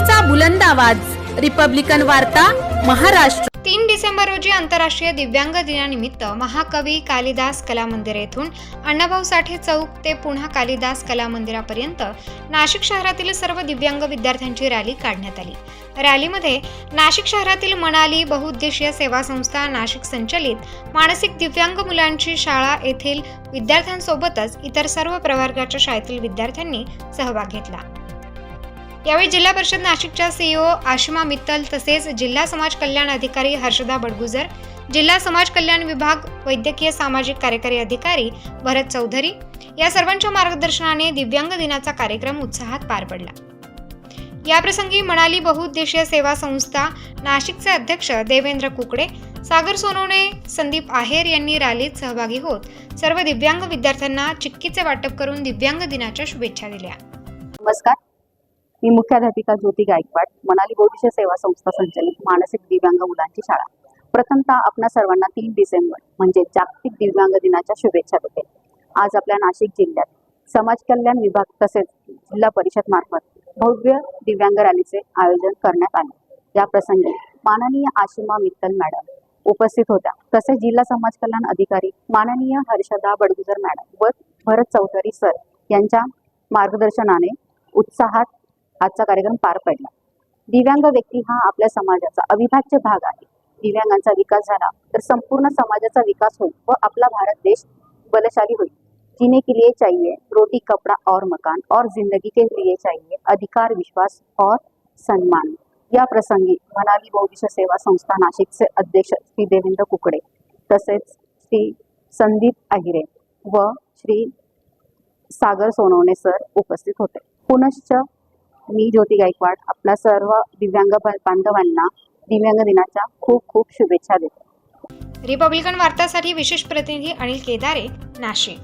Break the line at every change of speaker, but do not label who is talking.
लोकशाहीचा बुलंद आवाज. रिपब्लिकन वार्ता महाराष्ट्र.
तीन डिसेंबर रोजी आंतरराष्ट्रीय दिव्यांग दिनानिमित्त महाकवी कालिदास कला मंदिर येथून अण्णाभाऊ साठे चौक ते पुन्हा कालिदास कला मंदिरापर्यंत नाशिक शहरातील सर्व दिव्यांग विद्यार्थ्यांची रॅली काढण्यात आली. रॅलीमध्ये नाशिक शहरातील मनाली बहुउद्देशीय सेवा संस्था नाशिक संचलित मानसिक दिव्यांग मुलांची शाळा येथील विद्यार्थ्यांसोबतच इतर सर्व प्रवर्गाच्या शाळेतील विद्यार्थ्यांनी सहभाग घेतला. यावेळी जिल्हा परिषद नाशिकच्या सीईओ आशिमा मित्तल तसेच जिल्हा समाज कल्याण अधिकारी हर्षदा बडगुजर जिल्हा समाज कल्याण विभाग वैद्यकीय सामाजिक कार्यकारी अधिकारी भरत चौधरी या सर्वांच्या मार्गदर्शनाने दिव्यांग दिनाचा कार्यक्रम उत्साहात पार पडला. याप्रसंगी मणाली बहुउद्देशीय सेवा संस्था नाशिकचे अध्यक्ष देवेंद्र कुकडे सागर सोनवणे संदीप आहेर यांनी रॅलीत सहभागी होत सर्व दिव्यांग विद्यार्थ्यांना चिक्कीचे वाटप करून दिव्यांग दिनाच्या शुभेच्छा दिल्या.
नमस्कार. मी मुख्याध्यापिका ज्योती गायकवाड मनाली बौद्धिश सेवा संस्था संचालित मानसिक दिव्यांग मुलांची शाळा. प्रथमतः आपणा सर्वांना तीन डिसेंबर म्हणजे जागतिक दिव्यांग दिनाच्या शुभेच्छा देते. आज आपल्या नाशिक जिल्ह्यात समाज कल्याण विभाग तसेच जिल्हा परिषद मार्फत भव्य दिव्यांग रॅलीचे आयोजन करण्यात आले. या प्रसंगी माननीय आशिमा मित्तल मॅडम उपस्थित होत्या. तसेच जिल्हा समाज कल्याण अधिकारी माननीय हर्षदा बडगुजर मॅडम व भरत चौधरी सर यांच्या मार्गदर्शनाने उत्साहात आजचा कार्यक्रम पार पडला. दिव्यांग व्यक्ती हा आपल्या समाजाचा अविभाज्य भाग आहे. दिव्यांगांचा विकास झाला तर संपूर्ण समाजाचा विकास होईल व आपला भारत देश बलशाली होईल. जीने के लिए चाहिए रोटी कपड़ा और मकान और जिंदगी के लिए चाहिए अधिकार विश्वास और सन्मान. या प्रसंगी मनाली बौद्धिश सेवा संस्था नाशिकचे अध्यक्ष श्री देवेंद्र कुकडे तसेच श्री संदीप अहिरे व श्री सागर सोनवणे सर उपस्थित होते. पुनश्च मी ज्योती गायकवाड आपल्या सर्व दिव्यांग बांधवांना दिव्यांग दिनाच्या खूप खूप शुभेच्छा देते.
रिपब्लिकन वार्तासाठी विशेष प्रतिनिधी अनिल केदारे नाशिक.